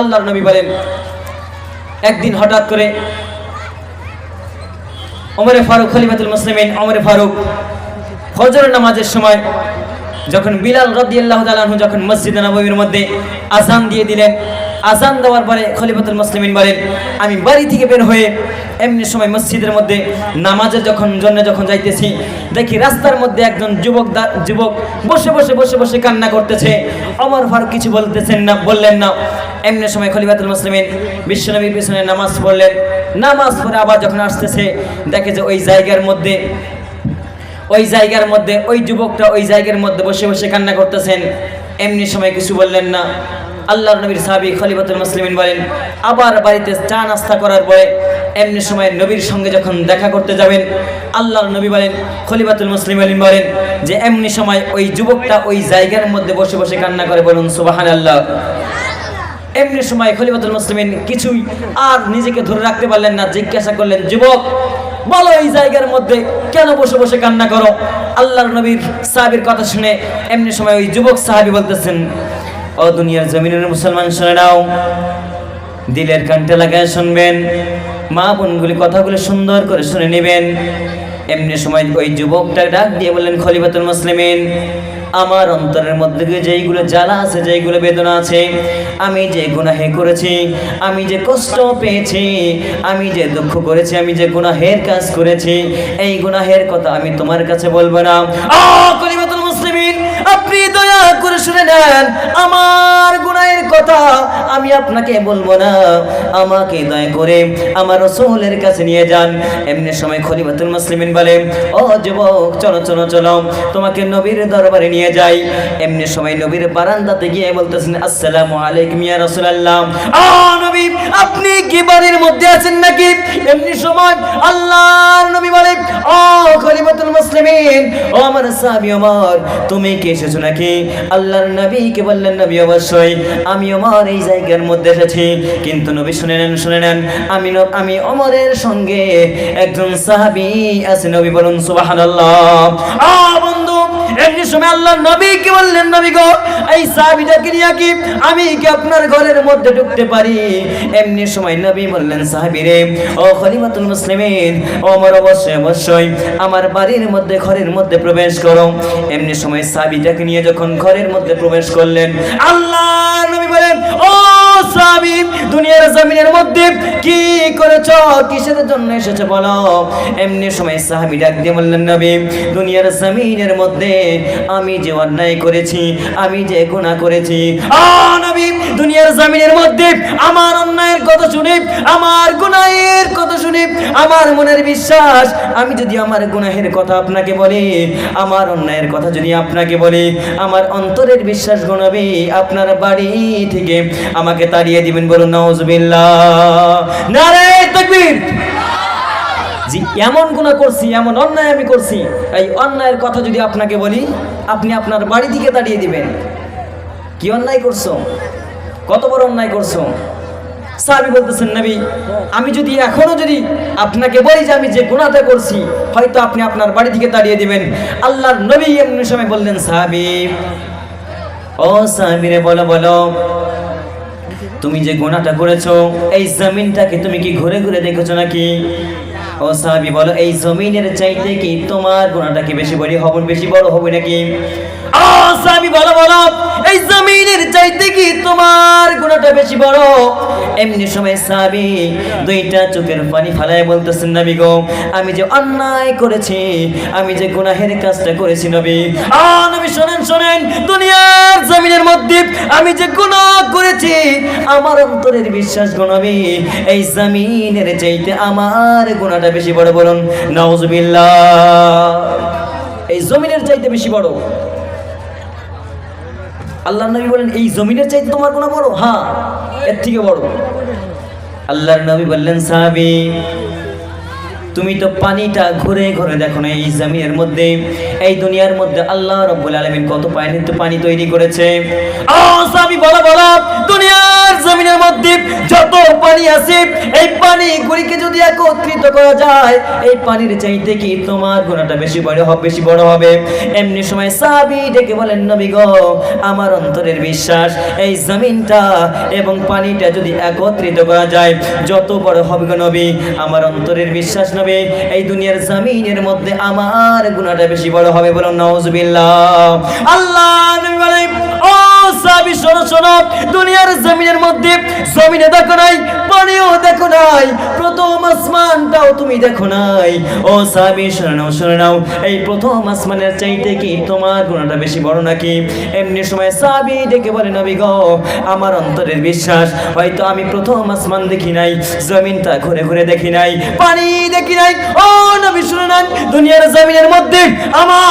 আল্লাহর নবী বলেন, একদিন হঠাৎ করে অমরে ফারুক, খলিফাতুল মুসলিমিন অমরে ফারুক ফজর নামাজের সময় যখন বিলাল রদি আল্লাহ যখন মসজিদ নবীর মধ্যে আসান দিয়ে দিলেন আজান দেওয়ার পরে খলিফাতুল মুসলিমিন বলেন, আমি বাড়ি থেকে বের হয়ে এমনি সময় মসজিদের মধ্যে নামাজের যখন জন্য যখন যাইতেছি, দেখি রাস্তার মধ্যে একজন যুবক যুবক বসে বসে বসে বসে কান্না করতেছে। অমর ফারুক কিছু বলতেছেন না, বললেন না। এমনি সময় খলিফাতুল মুসলিমিন বিশ্বনবীর পিছনে নামাজ পড়লেন। নামাজ পড়ে আবার যখন আসতেছে, দেখে যে ওই জায়গার মধ্যে, ওই জায়গার মধ্যে, ওই যুবকটা ওই জায়গার মধ্যে বসে বসে কান্না করতেছেন। এমনি সময় কিছু বললেন না। আল্লাহ নবীর সাহাবি খলিফাতুল মুসলিমিন বলেন, আবার বাড়িতে চা নাস্তা করার পরে এমনি সময় নবীর সঙ্গে যখন দেখা করতে যাবেন, আল্লাহর নবী বলেন, খলিফাতুল মুসলিম আলিম বলেন যে এমনি সময় ওই যুবকটা ওই জায়গার মধ্যে বসে বসে কান্না করে বলুন সুবাহান আল্লাহ এমনি সময় খলিফাতুল মুসলিমিন কিছুই আর নিজেকে ধরে রাখতে পারলেন না, জিজ্ঞাসা করলেন, যুবক, বলো এই জায়গার মধ্যে কেন বসে বসে কান্না করো? আল্লাহর নবীর সাহাবীর কথা শুনে এমনি সময় ওই যুবক সাহাবি বলতেছেন ও দুনিয়ার জমিনের মুসলমান শুনে নাও। দিলের কানটা লাগায় শুনবেন, মা বোনগুলি কথাগুলো সুন্দর করে শুনে নেবেন। এমনি সময় ওই যুবকটা ডাক দিয়ে বললেন, খলিফাতুল মুসলিমিন, আমার অন্তরের মধ্যে যেইগুলো জ্বালা আছে, যেইগুলো বেদনা আছে, আমি যে গুনাহে করেছি, আমি যে কষ্ট পেয়েছি, আমি যে দুঃখ করেছি, আমি যে গুনাহের কাজ করেছি, এই গুনাহের কথা আমি তোমার কাছে বলব না। আ খলিফাতুল মুসলিমিন, আপনি দয়া শুনে নেন আমার গুনাহের কথা আমি আপনাকে বলব না। আমাকে দয়া করে আমার রসুলের কাছে নিয়ে যান। এমনি সময় খলিফাতুল মুসলিমিন বলে, ও যুবক, চলো চলো চলো, তোমাকে নবীর দরবারে নিয়ে যাই। এমনি সময় নবীর বারান্দাতে গিয়ে বলতেছেন, আসসালামু আলাইকুম ইয়া রাসূলুল্লাহ। আ নবী, আপনি কি বাড়ির মধ্যে আছেন নাকি? এমনি সময় আল্লাহর নবী বলে, ও খলিফাতুল মুসলিমিন, ও আমার সাহাবী ওমর, তুমি কি এসেছ নাকি? আল্লাহর নবীকে বললেন, নবী, অবশ্যই। আমি ওমর এই জায়গার মধ্যে এসেছি। কিন্তু নবী শুনে নেন শুনে নেন, আমি আমি ওমরের সঙ্গে একজন সাহাবী আছে। নবী বলুন, সুবহানাল্লাহ। আ, বন্ধু সময় আল্লাহ নবী কি বললেন, নবী গো, এই সাহাবীটাকে নিয়ে কি আমি কি আপনার ঘরের মধ্যে ঢুকতে পারি? এমনি সময় নবী বললেন, সাহাবী রে, ও মুসলিমিন অবশ্যই অবশ্যই, আমার বাড়ির মধ্যে, ঘরের মধ্যে প্রবেশ করো। এমনি সময় সাহাবীটাকে নিয়ে যখন ঘরের মধ্যে প্রবেশ করলেন, আল্লাহ নবী বলেন, ও সাহাবী দুনিয়ার জমিনের মধ্যে কি করেছ? কিসের জন্য এসেছে বলো? এমনি সময় সাহাবী ডাক দিয়ে বললেন, নবী, দুনিয়ার জমিনের মধ্যে আমি যে অন্যায় করেছি, আমি যে গুনাহ করেছি আ নবী, দুনিয়ার জমিনের মধ্যে আমার অন্যায়ের কথা শুনে, আমার গুনাহের কথা শুনে, আমার মনের বিশ্বাস, আমি যদি আমার গুনাহের কথা আপনাকে বলি, আমার অন্যায়ের কথা যদি আপনাকে বলি, আমার অন্তরের বিশ্বাস গণবি আপনার বাড়ি থেকে আমাকে তাড়িয়ে দিবেন বলুন জি, এমন গুণা করছি, এমন অন্যায় আমি করছি। এই অন্যায়ের কথা যদি আপনাকে বলি, আপনি আপনার বাড়ি থেকে তাড়িয়ে দিবেন। কি অন্যায় করছ? কত বড় অন্যায় করছ? সাহাবি বলতেছেন, নবী, আমি যদি এখনও যদি আপনাকে বলি যে আমি যে গুণাটা করছি, হয়তো আপনি আপনার বাড়ি থেকে তাড়িয়ে দিবেন। আল্লাহর নবী এমনি সময় বললেন, সাহাবি ও সাহেবিরে বলো বলো। তুমি যে গোনাটা করেছ, এই জমিনটাকে তুমি কি ঘুরে ঘুরে দেখেছ নাকি? ও সাহাবি, বলো, এই জমিনের চাইতে কি তোমার গোনাটা কি বেশি বড় হবে, বেশি বড় হবে নাকি? ও সাহাবি, বলো বলো। এই জমিনের চাইতে কি তোমার গুণাটা বেশি বড়। এমনি সময় সাহাবি দুইটা চোখের পানি ফালায় বলতেছেন, নবী গো, আমি যে অন্যায় করেছি, আমি যে গুনাহের কাজটা করেছি নবী। আ, নবী, শোনেন শোনেন, দুনিয়ার জমিনের মধ্যে আমি যে গুনাহ করেছি, আমার অন্তরের বিশ্বাস গণবি এই জমিনের চাইতে আমার গুণাটা বেশি বড়, বলুন নওজবিল্লাহ এই জমিনের চাইতে বেশি বড়। আল্লাহ নবী বলেন, এই জমিনের চাইতে তোমার কোনো বড়? হ্যাঁ এর থেকে বড়। আল্লাহর নবী বললেন, সাহাবি, তুমি তো পানিটা ঘুরে ঘুরে দেখো না, এই জমিনের মধ্যে, এই দুনিয়ার মধ্যে আল্লাহ রব্বুল আলামিন কত পানি পানি তৈরি করেছে? বলো বলো, দুনিয়ার জমিনের মধ্যে যত পানি আছে, এই যদি একত্রিত করা যায়, এই পানির চাইতে কি তোমার বেশি বড় হবে, বেশি বড় হবে? এমনি সময় ডেকে বলেন, নবী আমার অন্তরের বিশ্বাস, এই জমিনটা এবং পানিটা যদি একত্রিত করা যায়, যত বড় হবে গো নবী। আমার অন্তরের বিশ্বাস এই দুনিয়ার জমিনের মধ্যে আমার গুণাটা বেশি বড় হবে বলুন নওজুবিল্লাহ আল্লাহ ও শোনো শোনো, দুনিয়ার জমিনের মধ্যে জমিনে দেখো নাই, পানিও দেখো নাই, প্রথম আসমানটাও তুমি দেখো নাই। ও সাবি শোনো নাও শোনো নাও, এই প্রথম আসমানের চাইতে কি তোমার গুণাটা বেশি বড় নাকি? এমনি সময় সাবি ডেকে বলে, নবী গো, আমার অন্তরের বিশ্বাস, হয়তো আমি প্রথম আসমান দেখি নাই, জমিনটা ঘুরে ঘুরে দেখি নাই, পানি দেখি নাই। ও নবী, শুনে নেন দুনিয়ার জমিনের মধ্যে আমার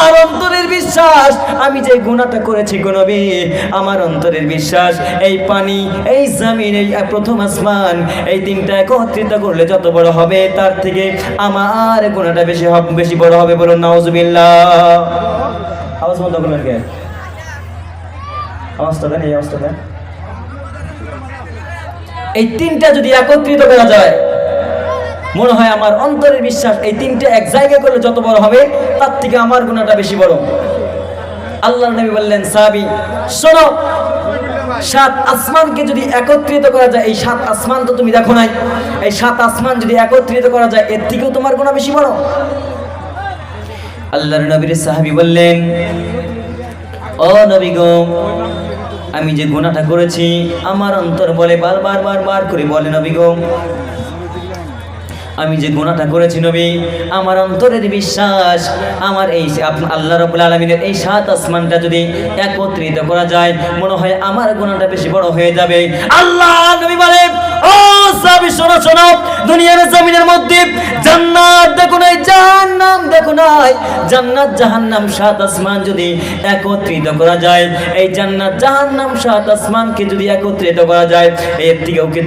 বিশ্বাস, আমি যে গুণাটা করেছি গো নবী, আমার অন্তরের বিশ্বাস, এই পানি, এই জামিন, এই প্রথম আসমান, এই তিনটা একত্রিত করলে যত বড় হবে, তার থেকে আমার গুণাটা বেশি বেশি বড় হবে বলুন, নাউজুবিল্লাহ। এই এই তিনটা যদি একত্রিত করা যায়, মনে হয় আমার অন্তরের বিশ্বাস এই তিনটে এক জায়গায় করলে যত বড় হবে, তার থেকে আমার গুণাটা বেশি বড়। আল্লাহ নবী বললেন, সাহাবি, শোনো, সাত আসমানকে যদি একত্রিত করা যায়, এই সাত আসমান তো তুমি দেখো নাই, এই সাত আসমান যদি একত্রিত করা যায়, এর থেকেও তোমার গুণা বেশি বড়। আল্লাহর নবীর সাহাবি বললেন, ও নবী গো, আমি যে গুণাটা করেছি, আমার অন্তর বলে বারবার বারবার করে বলে নবী গো আমি যে গুণাটা করেছি নবী, আমার অন্তরের বিশ্বাস, আমার এই আল্লাহ রবুল আলমিনের এই সাত আসমানটা যদি একত্রিত করা যায়, মনে হয় আমার গুণাটা বেশি বড় হয়ে যাবে। আল্লাহ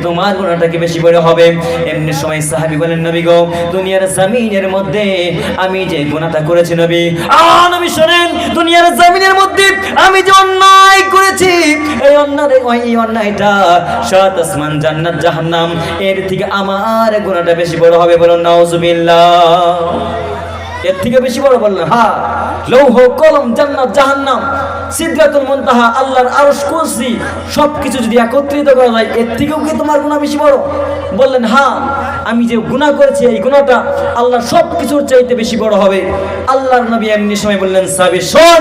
তোমার গুণাটা বেশি বড় হবে? এমনি সময় সাহাবি বলেন, নবী গো, দুনিয়ার জমিনের মধ্যে আমি যে গুণাটা করেছি নবী, আ, নবী শোনেন, দুনিয়ার জমিনের মধ্যে আমি যে অন্যায় করেছি, এই অন্যায়, এই অন্যায়টা সাত আসমান, জান্নাত, জাহান্নাম, এর থেকে আমার গুণাটা বেশি বড় হবে বলুন, নাউজুবিল্লাহ। এর থেকে বেশি বড় বললেন, হা, লৌহ, কলম, জান্নাত, জাহান্নাম সিদ্ধাতুল মুনতাহা, আল্লাহর আরশ, কুরসি, সবকিছু যদি একত্রিত করা যায়, এর থেকেও কি তোমার গুনাহ বেশি বড়? বললেন হ্যাঁ আমি যে গুনাহ করেছি, এই গুনাহটা আল্লাহ সব কিছুর চাইতে বেশি বড় হবে। আল্লাহর নবী এমনি সময় বললেন সাবি শোন,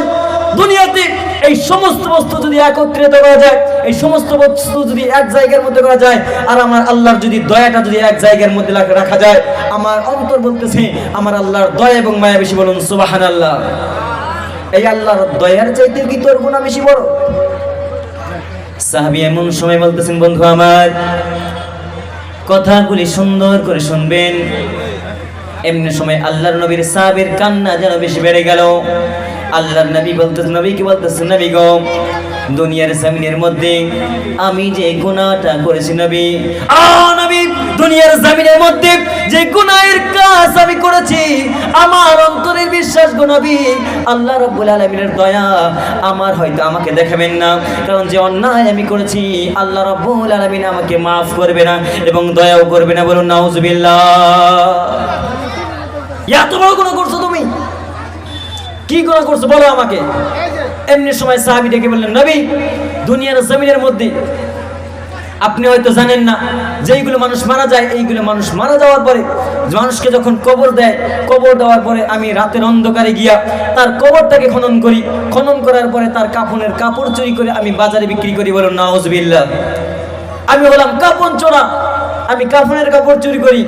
দুনিয়াতে এই সমস্ত বস্তু যদি একত্রিত করা যায়, এই সমস্ত বস্তু যদি এক জায়গার মধ্যে করা যায়, আর আমার আল্লাহর যদি দয়াটা যদি এক জায়গার মধ্যে রাখা যায়, আমার অন্তর বলতেছে, আমার আল্লাহর দয়া এবং মায়া বেশি বলুন সুবাহান আল্লাহ এই আল্লাহর দয়ার চাইতে কি তোর গুণা বেশি বড়? সাহাবি এমন সময় বলতেছেন, বন্ধু আমার, কথাগুলি সুন্দর করে শুনবেন। এমনি সময় আল্লাহর নবীর সাহাবের কান্না যেন বেশি বেড়ে গেল। আল্লাহর নবী বলতেছে, নবী কি বলতেছে? নবী গো, দুনিয়ার জমিনের মধ্যে আমি যে গুনাহটা করেছি নবী নবী, দুনিয়ার জমিনের মধ্যে যে গুনাহের কাজ আমি করেছি, আমার অন্তরের বিশ্বাস গো নবী, আল্লাহ রাব্বুল আলামিনের দয়া আমার হয়তো আমাকে দেখাবেন না, কারণ যে অন্যায় আমি করেছি, আল্লাহ রাব্বুল আলামিন আমাকে মাফ করবে না এবং দয়াও করবে না বলুন, নাউজুবিল্লাহ। এত বড় গুনাহ করছ তুমি? কি গুনাহ করছ বলো আমাকে? এমনি সময় সাহাবি ডেকে বললেন, নবী, দুনিয়ার জমিনের মধ্যে আপনি হয়তো জানেন না, যেইগুলো মানুষ মারা যায়, এইগুলো মানুষ মারা যাওয়ার পরে মানুষকে যখন কবর দেয়, কবর দেওয়ার পরে আমি রাতের অন্ধকারে গিয়া তার কবরটাকে খনন করি। খনন করার পরে তার কাফনের কাপড় চুরি করে আমি বাজারে বিক্রি করি বলুন, নাউজবিল্লাহ। আমি হলাম কাপড় চোরা। আমি কাফনের কাপড় চুরি করি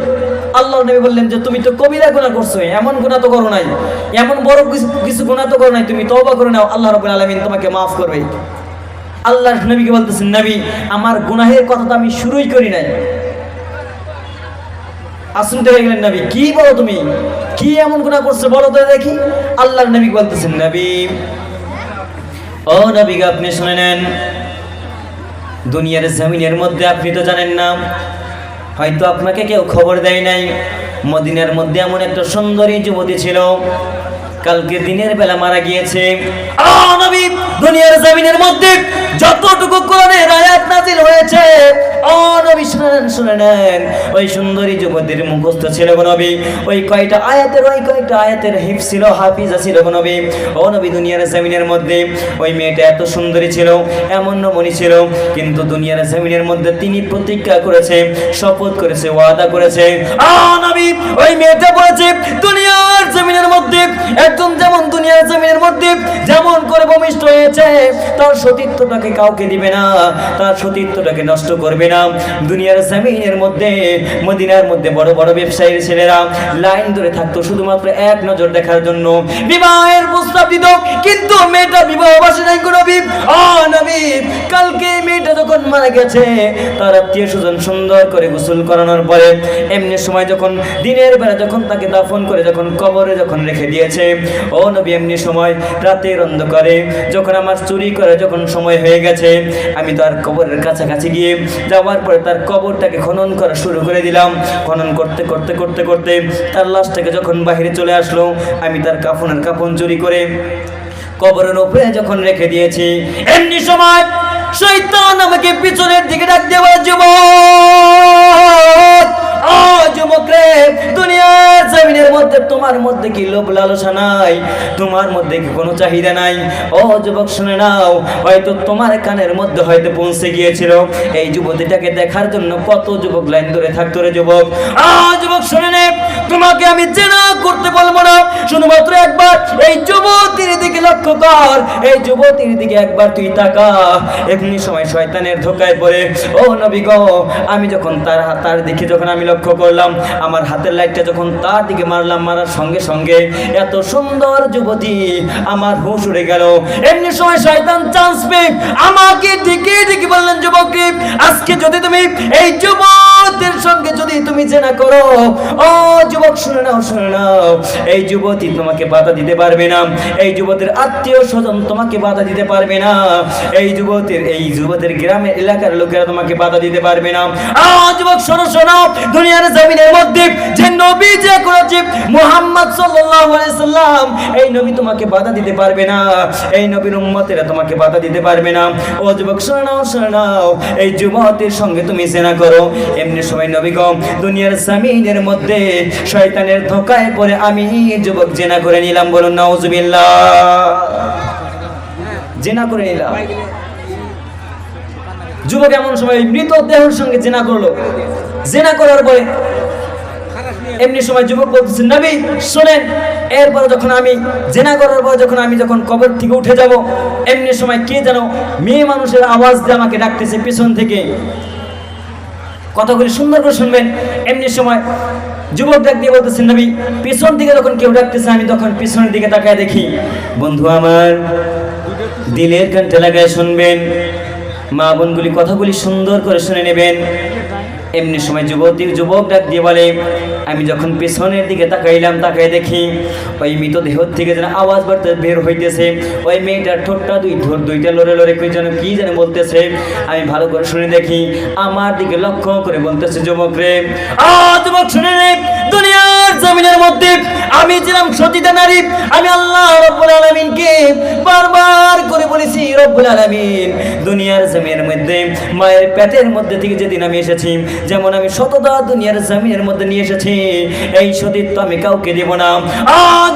আল্লাহ নবী বললেন যে, তুমি তো কবিরা গুণা করছ, এমন গুণা তো করো নাই। এমন বড় কিছু গুণা তো করো নাই, তুমি তওবা করে নাও, আল্লাহ রাব্বুল আলামিন তোমাকে মাফ করবে। আল্লাহ নবীকে বলতেছেন, নবী, আমার গুনাহের কথা তো আমি শুরুই করি নাই। আসুনতে হয়ে গেলেন নবী, কি বলো তুমি? কি এমন গুণা করছ বলো তো দেখি। আল্লাহর নবী বলতেছেন, নবী, ও নবীকে আপনি শুনে নেন। দুনিয়ার জমিনের মধ্যে আপনি তো জানেন না হয়তো আপনাকে কেউ খবর দেয় নাই। মদিনার মধ্যে এমন একটা সুন্দরী যুবতী ছিল। কালকে দিনের বেলা মারা গিয়েছে। নবী দুনিয়ার জমিনের মধ্যে যতটুকু কোরআনের আয়াত নাজিল হয়েছে ও শুনেন নেন শুনে নেন। ওই সুন্দরী যুবতীর মুখস্থ ছিল নবী। ওই কয়টা আয়াতের, ওই কয়টা আয়াতের হিফ ছিল, হাফিজা ছিল নবী। ও নবী, দুনিয়ার জমিনের মধ্যে ওই মেয়েটা এত সুন্দরী ছিল, এমন নমনী ছিল, কিন্তু দুনিয়ার জমিনের মধ্যে তিনি প্রতিজ্ঞা করেছে, শপথ করেছে, ওয়াদা করেছে। আ নবী, ওই মেয়েটা বলেছে, দুনিয়ার জমিনের মধ্যে একদম যেমন দুনিয়ার জমিনের মধ্যে যেমন করে ভূমিষ্ঠ হয়েছে, তার সতীত্বটাকে কাউকে দিবে না, তার সতীত্বটাকে নষ্ট করবে না। দুনিয়ার জমিনের মধ্যে, মদিনার মধ্যে বড় বড় ব্যবসায়ীর ছেলেরা লাইন ধরে থাকতো শুধুমাত্র এক নজর দেখার জন্য। বিবাহের প্রস্তাব দিত, কিন্তু মেয়েটা বিবাহ বাসে নাই কোনো নবী। ও কালকে মেয়েটা যখন মারা গেছে, তার আত্মীয় স্বজন সুন্দর করে গোসল করানোর পরে, এমনি সময় যখন দিনের বেলা যখন তাকে দাফন করে, যখন কবরে যখন রেখে দিয়েছে, ও নবী এমনি সময় রাতের অন্ধকারে। যখন আমার চুরি করে যখন সময় হয়ে গেছে, আমি তার কবরের কাছাকাছি গিয়ে যাওয়ার পরে তার কবরটাকে খনন করা শুরু করে দিলাম। খনন করতে করতে করতে করতে তার লাশটাকে যখন বাহিরে চলে আসলো, আমি তার কাফনের কাফন চুরি করে কবরের উপরে যখন রেখে দিয়েছি, এমনি সময় শৈতান আমাকে পিছনের দিকে ডাক দেওয়া যুবক ও যুবক রে, দুনিয়ার জমিনের মধ্যে তোমার মধ্যে কি লোভ লালসা নাই? তোমার মধ্যে কি কোনো চাহিদা নাই? ও যুবক, শুনে নাও, হয়তো তোমার কানের মধ্যে হয়তো পৌঁছে গিয়েছিল। এই যুবতীটাকে দেখার জন্য কত যুবক লাইন ধরে থাকতো রে যুবক। আ যুবক, শুনে নে, তোমাকে আমি চেনা করতে বলব না। শুধুমাত্র একবার এই যুবতীর দিকে লক্ষ্য কর। এই যুবতীর দিকে একবার তুই তাকা। এমনি সময় শয়তানের ধোকায় পড়ে। ও নবী গো, আমি যখন তার হাত তার দিকে যখন আমি লক্ষ্য করলাম, আমার হাতের লাইটটা যখন তার দিকে মারলাম, মারার সঙ্গে সঙ্গে এত সুন্দর যুবতী আমার হুঁশ উড়ে গেল। এমনি সময় শয়তান চান্স পেয়ে আমাকে দিকে দিকে বললেন, যুবক আজকে যদি তুমি এই যুবতীর সঙ্গে যদি তুমি জেনা করো, ও যুবক, শুনে নাও শুনে নাও। এই যুবতী তোমাকে বাধা দিতে পারবে না। এই যুবতীর আত্মীয় স্বজন তোমাকে বাধা দিতে পারবে না। এই যুবতীর এই যুবতীর গ্রামের এলাকার লোকেরা তোমাকে বাধা দিতে পারবে না। আ যুবক, শোনো শোনো। দুনিয়ার জমিনের মধ্যে যে নবী, যে করেছে মুহাম্মদ সাল্লাল্লাহু আলাইহি সাল্লাম, এই নবী তোমাকে বাধা দিতে পারবে না। এই নবীর উম্মতেরা তোমাকে বাধা দিতে পারবে না। ও যুবক, শুনে শুনে। এই যুবতীর সঙ্গে তুমি জেনা করো। এমনি সময় নবী গো, দুনিয়ার জমিনের মধ্যে শয়তানের ধোকায় পড়ে আমি যুবক জেনা করে নিলাম, বলুন জেনা করে নিলাম। যুবক এমন সময় মৃত সঙ্গে জেনা করল। জেনা করার পরে এমনি সময় যুবক নবী, শোনেন, এরপর যখন আমি জেনা করার পর যখন আমি যখন কবর থেকে উঠে যাব, এমনি সময় কে যেন মেয়ে মানুষের আওয়াজ দিয়ে আমাকে ডাকতেছে পিছন থেকে। কথাগুলি সুন্দর করে শুনবেন। এমনি সময় যুবক ডাক দিয়ে বলতেছেন, নবী, পিছন দিকে যখন কেউ ডাকতেছে, আমি তখন পিছনের দিকে তাকায় দেখি। বন্ধু আমার, দিলের কানটা লাগায় শুনবেন। মা বোনগুলি কথাগুলি সুন্দর করে শুনে নেবেন। এমনি সময় যুবতী যুবক ডাক দিয়ে বলে, আমি যখন পেছনের দিকে তাকাইলাম তাকাই দেখি ওই মৃতদেহ থেকে যেন আওয়াজ বাড়তে বের হইতেছে। ওই মেয়েটার ঠোঁটটা দুই ঠোঁট দুইটা লড়ে লড়ে কই যেন কী যেন বলতেছে। আমি ভালো করে শুনে দেখি, আমার দিকে লক্ষ্য করে বলতেছে যুবক রে যুবক শুনে রে দুনিয়ার জমিনের মধ্যে আমি ছিলাম সতীতা নারী। আমি আল্লাহ রব্বুল আলামিনকে বারবার করে বলেছি, রব্বুল আলামিন, দুনিয়ার জমিনের মধ্যে, মায়ের পেটের মধ্যে থেকে যেদিন আমি এসেছি যেমন আমি শতদা দুনিয়ার জমিনের মধ্যে নিয়ে এসেছি, এই সতীত্ব আমি কাউকে দেব না।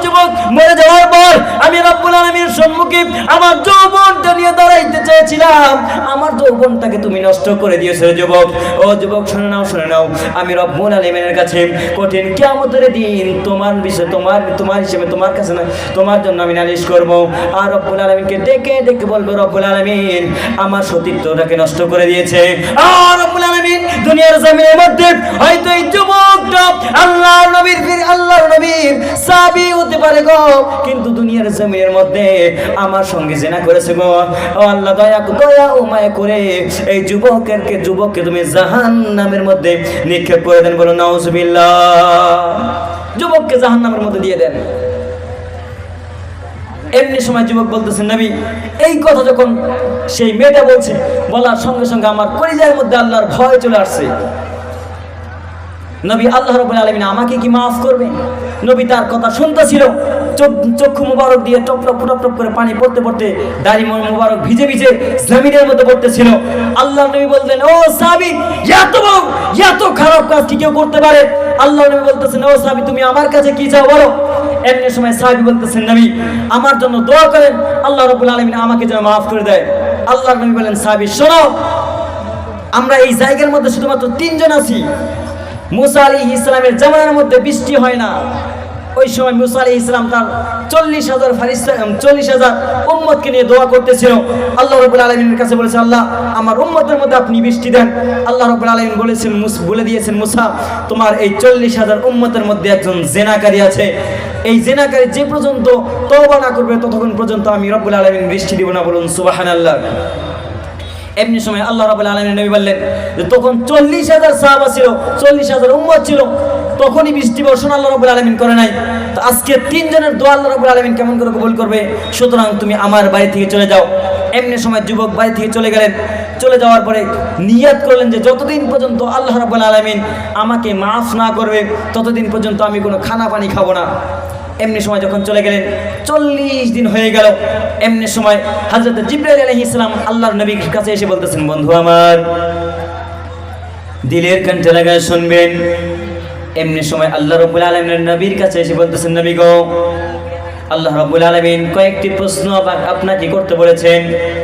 যুবক, মরে যাওয়ার পর আমি রব্বুল আলামিনের সম্মুখে আমার যৌবনটা নিয়ে দাঁড়াইতে চেয়েছিলাম। আমার যৌবনটাকে তুমি নষ্ট করে দিয়েছ যুবক। ও যুবক, শুনে নাও শুনে নাও। আমি রব্বুল আলামিনের কাছে কঠিন দিন তোমার বিষয়ে, তোমার তোমার হিসেবে, তোমার কাছে না, তোমার জন্য আমি নালিশ করব। আর রব্বুল আলামিনকে ডেকে ডেকে বলব, রব্বুল আলামিন, আমার সতীত্বটাকে নষ্ট করে দিয়েছে। আর রব্বুল আলামিন, দুনিয়ার জমিনের মধ্যে হয়তো এই আল্লাহ নবীর ফির পারে গো। কিন্তু দুনিয়ার জমিনের মধ্যে আমার সঙ্গে জেনা করেছে গো। আল্লাহ, দয়া দয়া ও করে এই যুবকের যুবককে তুমি জাহান নামের মধ্যে নিক্ষেপ করে দেন বলো, নাউজুবিল্লাহ। যুবককে জাহান নামের মধ্যে দিয়ে দেন। এমনি সময় যুবক বলতেছেন নবী, এই কথা যখন সেই মেয়েটা বলছে, বলার সঙ্গে সঙ্গে আমার কলিজার মধ্যে আল্লাহর ভয় চলে আসছে। নবী, আল্লাহ রবুল আলমিন আমাকে কি মাফ করবে নবী তার কথা শুনতেছিল চক্ষু মুবারক দিয়ে টপ টপ টপ করে পানি পড়তে পড়তে দাড়ি মুবারক ভিজে ভিজে জমিনের মধ্যে পড়তেছিল। আল্লাহ নবী বললেন, ও সাবি এত এত খারাপ কাজ কি কেউ করতে পারে? আল্লাহ নবী বলতেছেন, ও সাহাবী তুমি আমার কাছে কি চাও বলো? এমনি সময় সাহাবি বলতেছেন, নবী, আমার জন্য দোয়া করেন, আল্লাহ রবুল আলমিন আমাকে যেন মাফ করে দেয়। আল্লাহ নবী বলেন, সাহাবি, শোনো, আমরা এই জায়গার মধ্যে শুধুমাত্র তিনজন আছি। মুসা আলী ইসলামের জামানার মধ্যে বৃষ্টি হয় না। ওই সময় মুসা আলী ইসলাম তার চল্লিশ হাজার ফারিস্তা চল্লিশ হাজার উম্মতকে নিয়ে দোয়া করতেছিল। আল্লাহ রবুল আলমিনের কাছে বলেছে, আল্লাহ, আমার উম্মতের মধ্যে আপনি বৃষ্টি দেন। আল্লাহ রবুল আলমিন বলেছেন বলে দিয়েছেন, মুসা, তোমার এই চল্লিশ হাজার উম্মতের মধ্যে একজন জেনাকারী আছে। এই জেনাকারী যে পর্যন্ত তওবা না করবে, ততক্ষণ পর্যন্ত আমি রব্বুল আলমিন বৃষ্টি দিব না বলুন সুবাহান আল্লাহ এমনি সময় আল্লাহ রাবুল আলমী নবী বললেন যে, তখন চল্লিশ হাজার সাহাবা ছিল, চল্লিশ হাজার উম্মত ছিল তখনই বৃষ্টি বর্ষণ আল্লাহ রবুল আলমিন করে নাই। তো আজকে তিনজনের দোয়া আল্লাহ রবুল আলমিন কেমন করে কবুল করবে? সুতরাং তুমি আমার বাড়ি থেকে চলে যাও। এমনি সময় যুবক বাড়ি থেকে চলে গেলেন। চলে যাওয়ার পরে নিয়াত করলেন যে, যতদিন পর্যন্ত আল্লাহ রাবুল আলমিন আমাকে মাফ না করবে, ততদিন পর্যন্ত আমি কোনো খানা পানি খাব না। এমনি সময় যখন চলে গেলেন, চল্লিশ দিন হয়ে গেল। এমনি সময় হাজরত জিব্রাইল আলহ ইসলাম আল্লাহর নবীর কাছে এসে বলতেছেন, বন্ধু আমার, দিলের কণ্ঠে লাগায় শুনবেন এমনি সময় আল্লাহ রব্বুল আলমের নবীর কাছে এসে বলতেছেন, নবী গো, আল্লাহ রবুল আলমিন কয়েকটি প্রশ্ন আপনাকে করতে বলেছেন।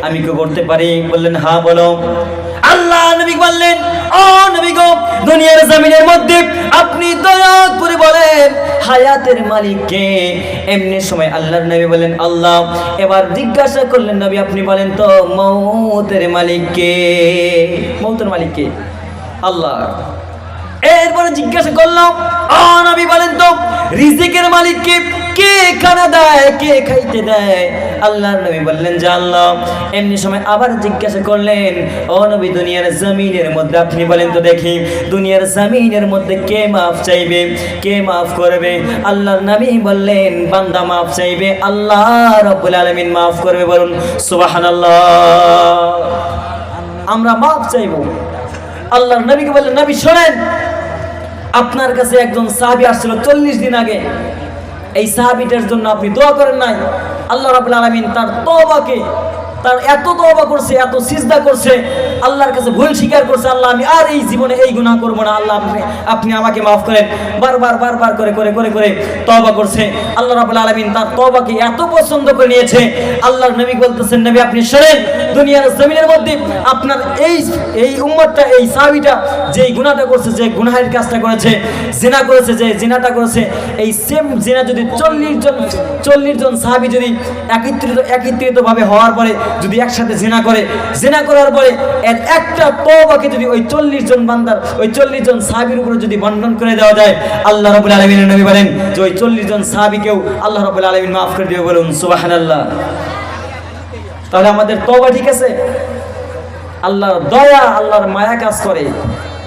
আমি কি করতে পারি? বললেন হা বলো। আল্লাহ নবী বললেন, ও নবী গো, দুনিয়ার জমিনের মধ্যে আপনি দয়া করে বলেন, হায়াতের মালিককে এমনি সময় আল্লাহর নবী বলেন আল্লাহ, এবার জিজ্ঞাসা করলেন, নবী, আপনি বলেন তো, মৌতের মালিককে মৌতের মালিককে আল্লাহ। এরপরে জিজ্ঞাসা করলাম ও নবী বলেন তো, রিজিকের মালিক কে? কে খানা দেয়? কে খাইতে দেয়? আল্লাহর নবী বললেন, যে আল্লাহ। এমনি সময় আবার জিজ্ঞাসা করলেন, ও নবী, দুনিয়ার জমিনের মধ্যে আপনি বলেন তো দেখি, দুনিয়ার জমিনের মধ্যে কে মাফ চাইবে? কে মাফ করবে? আল্লাহর নবী বললেন, বান্দা মাফ চাইবে, আল্লাহ রব্বুল আলামিন মাফ করবে। বলুন, সুবহানাল্লাহ। আমরা মাফ চাইব। আল্লাহর নবীকে বললেন, নবী, শোনেন আপনার কাছে একজন সাহাবি আসছিল চল্লিশ দিন আগে। এই সাহাবিটার জন্য আপনি দোয়া করেন নাই। আল্লাহ রাবুল আলমিন তার তবাকে তার এত তবা করছে, এত সিজদা করছে, আল্লাহর কাছে ভুল স্বীকার করছে, আল্লাহ আমি আর এই জীবনে এই গুনাহ করব না, আল্লাহ আপনি আমাকে মাফ করেন। বারবার বারবার করে করে করে করে তবা করছে। আল্লাহ রাবুল আলমিন তার তবাকে এত পছন্দ করে নিয়েছে। আল্লাহর নবী বলতেছেন, নবী, আপনি শোনেন দুনিয়ার জমিনের মধ্যে আপনার এই এই উম্মতটা, এই সাহাবিটা যেই গুনাহটা করছে, যে গুনাহের কাজটা করেছে, জিনা করেছে, যে জিনাটা করেছে, এই সেম জিনা যদি চল্লিশ জন চল্লিশ জন সাহাবি যদি একত্রিত একত্রিত ভাবে হওয়ার পরে যদি একসাথে জেনা করে, জেনা করার পরে এর একটা পাকে যদি ওই চল্লিশ জন বান্দার, ওই চল্লিশ জন সাহাবির উপরে যদি বন্টন করে দেওয়া যায়, আল্লাহ রবুল আলমিনের নবী বলেন যে ওই চল্লিশ জন সাহাবিকেও আল্লাহ রবুল আলমিন মাফ করে দেবে, বলুন সুবাহান তাহলে আমাদের তবা ঠিক আছে? আল্লাহর দয়া, আল্লাহর মায়া কাজ করে।